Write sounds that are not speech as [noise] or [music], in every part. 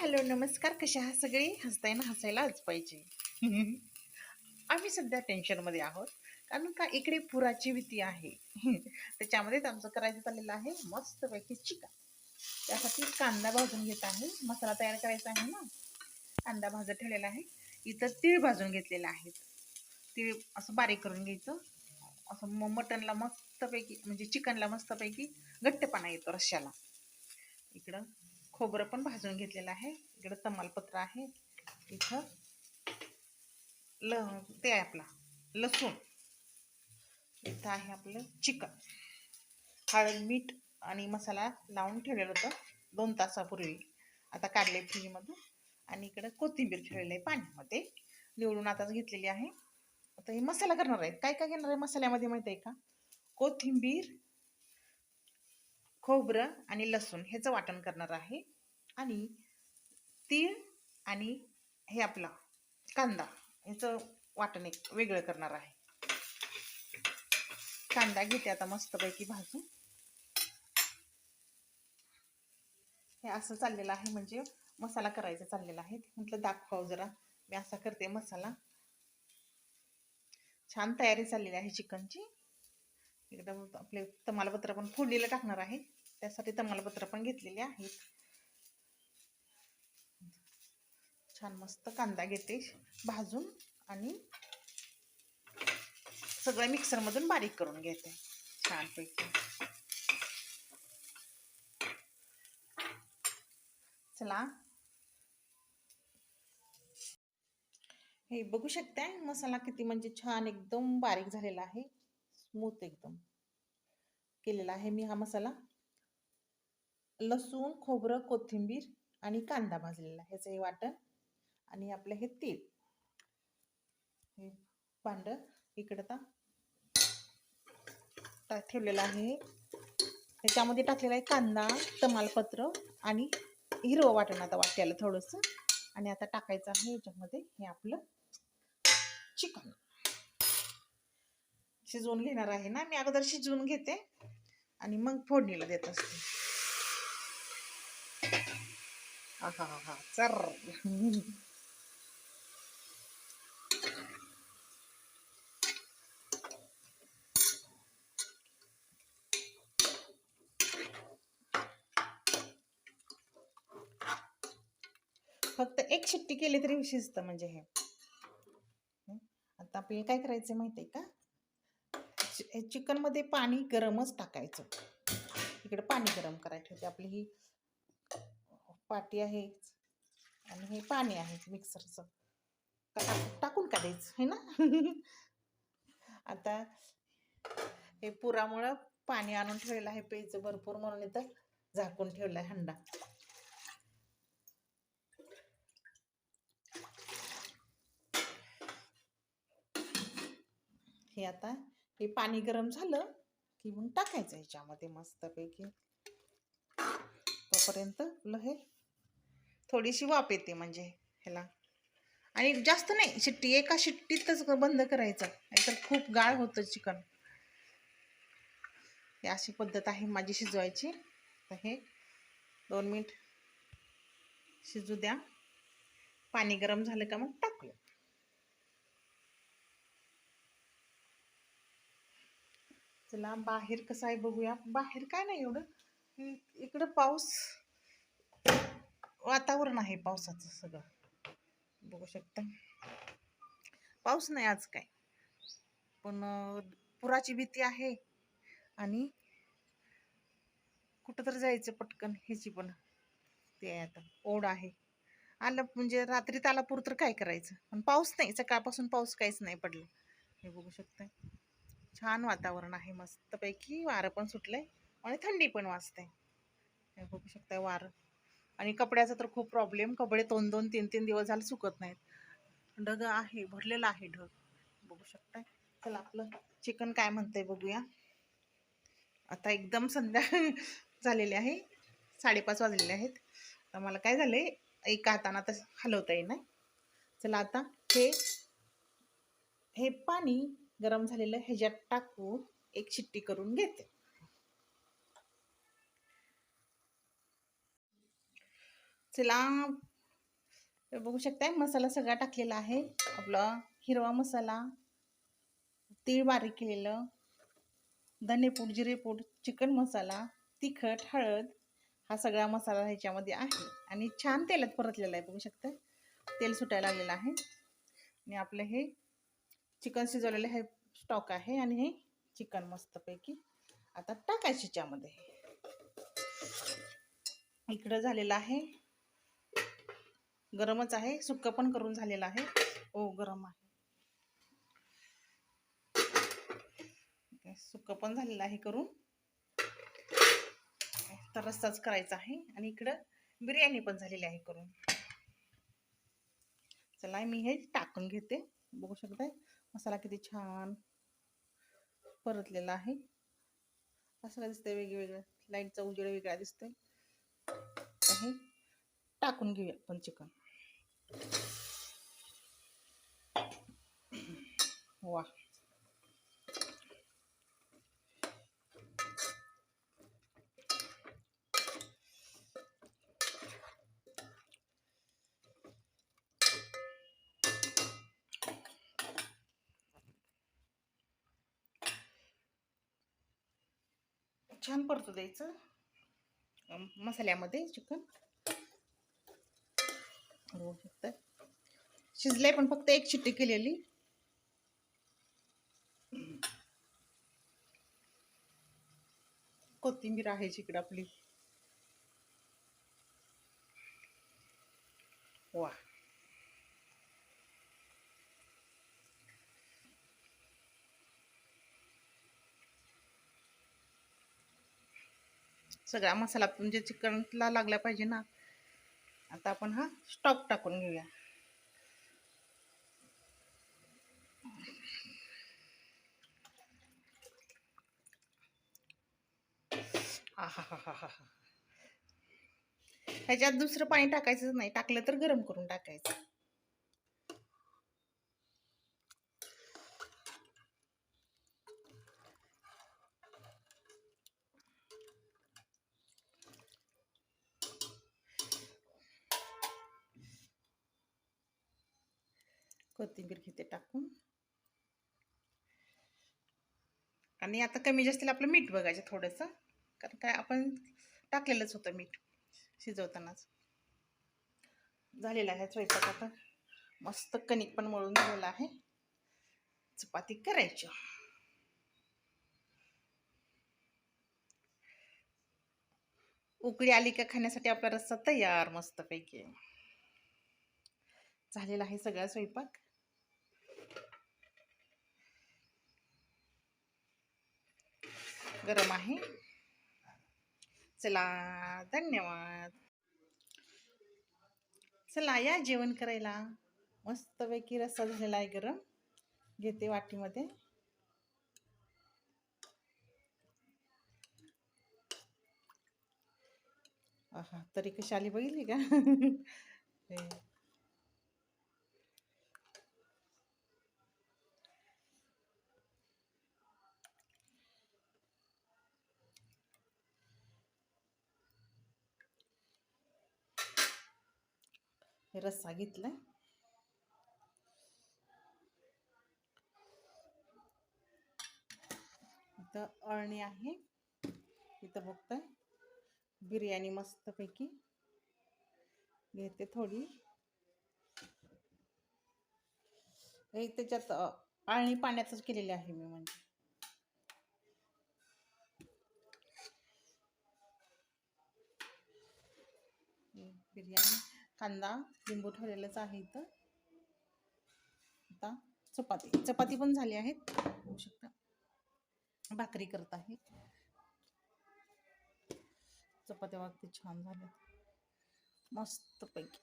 Hello नमस्कार. कशा आहात सगळे? हसताय ना हसायलाच पाहिजे. [laughs] आम्ही सध्या टेन्शनमध्ये आहोत. कारण का इकडे पुराची भीती आहे. [laughs] त्याच्यामध्येच आमचं करायचं चाललेलं आहे. मस्तपैकी चिकन. त्यासाठी कांदा भाजून घेत आहे. मसाला तयार करायचा आहे ना. कांदा भाजत ठेवलेला आहे. इथं तीळ भाजून घेतलेलं आहे. तीळ असं बारीक करून घ्यायचं. असं म मटनला मस्तपैकी म्हणजे चिकनला मस्तपैकी घट्टपणा येतो रश्याला इकडं खोबरं पण भाजून घेतलेलं आहे. इकडं तमालपत्र आहे. इथं ल ते आहे आपला लसूण. इथं आहे आपलं चिकन. हळद मीठ आणि मसाला लावून ठेवलेलं होतं. दोन तासापूर्वी. आता काढले फ्रीजमधून. आणि इकडं कोथिंबीर ठेवलेलं आहे पाण्यामध्ये. निवडून आताच घेतलेली आहे. आता हे मसाला करणार आहे काय काय घेणार आहे मसाल्यामध्ये माहीत आहे का? कोथिंबीर खोबरं आणि लसूण ह्याचं वाटण करणार आहे. आणि तीळ आणि हे आपला कांदा ह्याचं वाटण एक वेगळं करणार आहे. कांदा घेते आता मस्तपैकी भाजून. हे असं चाललेलं आहे म्हणजे मसाला करायचा चाललेला आहे. म्हटलं दाखवाव जरा. मी असा करते मसाला. छान तयारी चाललेली आहे चिकनची. एकदम आपले तमालपत्र पण फोडणीला टाकणार आहे. त्यासाठी तमालपत्र पण घेतलेले आहेत. छान मस्त कांदा घेते भाजून आणि सगळं मिक्सरमधून बारीक करून घेते. छानपैकी. चला. हे बघू शकताय मसाला किती म्हणजे छान एकदम बारीक झालेला आहे. स्मूथ एकदम केलेला आहे मी हा मसाला. लसूण खोबरं कोथिंबीर आणि कांदा भाजलेला ह्याचं हे वाटण आणि आपलं हे तीळ. हे भांड इकडं आता ठेवलेलं आहे. त्याच्यामध्ये टाकलेला आहे कांदा तमालपत्र आणि हिरवं वाटण आता वाट्याला थोडंसं. आणि आता टाकायचं आहे याच्यामध्ये हे आपलं चिकन. शिजवून घेणार आहे ना. मी अगोदर शिजवून घेते आणि मग फोडणीला देत असते. हा हा चर फक्त एक शिट्टी केली तरी शिजतं म्हणजे हे. आता आपल्याला काय करायचं माहिती आहे का चिकनमध्ये पाणी गरमच टाकायचं. इकडे पाणी गरम करायला ठेवते. आपली ही पाटी आहे. आणि हे पाणी आहे मिक्सरचं. टाकून काढायचं आहे ना? [laughs] आता हे पुरामुळं पाणी आणून ठेवलेलं आहे प्यायचं भरपूर म्हणून इथं झाकून ठेवलं आहे हंडा. हे आता हे पाणी गरम झालं की मग टाकायचं ह्याच्यामध्ये मस्तपैकी. तोपर्यंत आपलं हे थोडीशी वाफ येते म्हणजे ह्याला. आणि जास्त नाही शिट्टी एका शिट्टीतच बंद करायचं. नाहीतर खूप गाळ होतं चिकन. ही अशी पद्धत आहे माझी शिजवायची. तर हे दोन मिनिट शिजू द्या. पाणी गरम झालं का मग टाकूया. चला बाहेर कसं आहे बघूया. बाहेर काय नाही एवढं. इकडं पाऊस वातावरण आहे पावसाचं सगळं. बघू शकता. पाऊस नाही आज काय. पण पुराची भीती आहे. आणि कुठं तर जायचं पटकन ह्याची पण. ते आहे आता ओढ आहे. आलं म्हणजे रात्रीत आला तर काय करायचं? पण पाऊस नाही. सकाळपासून पाऊस काहीच नाही पडला. हे बघू शकताय छान वातावरण आहे. मस्तपैकी वारं पण सुटलंय आणि थंडी पण वाजते. हे बघू शकताय वारं. आणि कपड्याचा तर खूप प्रॉब्लेम कपडे दोन दोन तीन तीन दिवस झाले सुकत नाहीत. ढग आहे भरलेलं आहे ढग. बघू शकताय? चला आपलं चिकन काय म्हणतंय बघूया. आता एकदम संध्या [laughs] झालेले आहे. साडेपाच वाजलेले आहेत. तर मला काय झालंय? एका हातानं आता हलवता येईना. चला आता हे हे पाणी गरम झालेलं ह्याच्यात टाकून एक शिट्टी करून घेते. चला बघू शकताय मसाला सगळा टाकलेला आहे. आपला हिरवा मसाला तीळ बारीक केलेलं धनेपूड जिरेपूड चिकन मसाला तिखट हळद हा सगळा मसाला ह्याच्यामध्ये आहे. आणि छान तेलात परतलेला आहे बघू शकता तेल सुटायला लागलेलं आहे. आणि आपलं हे चिकन शिजवलेलं हे स्टॉक आहे आणि हे चिकन मस्तपैकी आता टाकायचं ह्याच्यामध्ये इकडं झालेलं आहे. गरमच आहे. सुक्क पण करून झालेलं आहे. ओ गरम आहे. सुक्क पण झालेलं आहे करून. तर करायचा आहे. आणि इकडं बिर्याणी पण झालेली आहे करून. चला मी हे टाकून घेते. बघू शकताय? मसाला किती छान परतलेला आहे. असं दिसतंय वेगवेगळं लाईटचा उजेड वेगळा दिसतोय. टाकून घेऊया आपण चिकन. वा छान परतू द्यायचं अम, मसाल्यामध्ये चिकन बघू शकता शिजलंय पण फक्त एक शिट्टी केलेली. कोथिंबीर आहे इकडं आपली. वा. सगळा मसाला म्हणजे चिकनला लागला पाहिजे ना आता आपण हा स्टॉक टाकून घेऊया. ह्याच्यात दुसरं पाणी टाकायचंच नाही. टाकलं तर गरम करून टाकायचं. कोथिंबीर घेते टाकून. आणि आता कमी जास्तीला आपलं मीठ बघायचं थोडंसं. कारण काय आपण टाकलेलंच होतं मीठ शिजवतानाच. झालेला आहे स्वयंपाक आता. मस्त कणिक पण मळून झालेला आहे. चपाती करायची. उकळी आली का खाण्यासाठी आपला रस्सा तयार मस्तपैकी. झालेला आहे सगळा स्वयंपाक. गरम आहे. चला धन्यवाद. चला या जेवण करायला. मस्तपैकी रस्सा झालेला आहे गरम. घेते वाटीमध्ये. आहा तरी कशी आली बघितली का? [laughs] हे. रस्सा घेतलाय. इथं अळणी आहे. इथं बघताय. बिर्याणी मस्तपैकी. घेते थोडी. हे त्याच्यात आळणी अळणी पाण्यातच केलेली आहे मी म्हणजे. बिर्याणी. कांदा लिंबू ठेवलेलंच आहे इथं. आता चपाती. चपाती पण झाली आहेत. होऊ शकता. भाकरी करत आहे. चपात्या वागते छान झाल्या मस्त पैकी.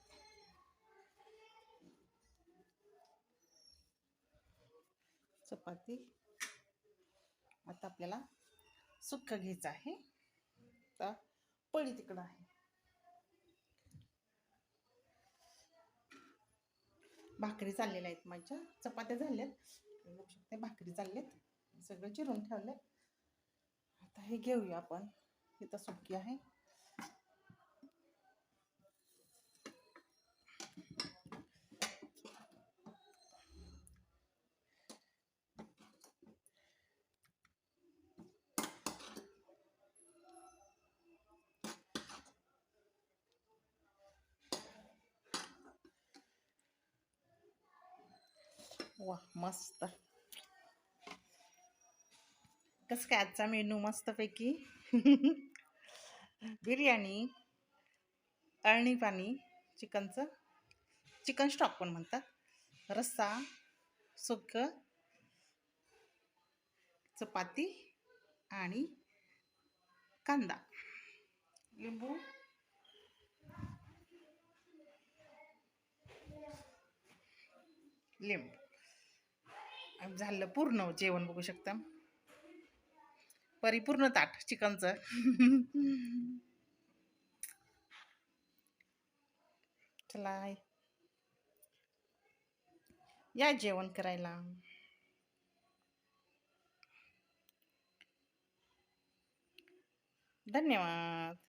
चपाती. आता आपल्याला सुक्क घ्यायचं आहे. आता पळी तिकडं आहे. भाकरी चाललेल्या आहेत माझ्या. चपात्या झाल्यात. बघू शकते भाकरी चालल्यात सगळं चिरून ठेवलंय. आता हे घेऊया आपण. इथं सुकी आहे. वा मस्त. कसं काय आजचा मेनू मस्तपैकी? [laughs] बिर्याणी अळणी पाणी चिकनचं चिकन स्टॉक पण म्हणतात. रस्सा सुक्क चपाती आणि कांदा. लिंबू. लिंबू. झालं पूर्ण जेवण बघू शकता. परिपूर्ण ताट चिकनचं. चला या जेवण करायला. धन्यवाद.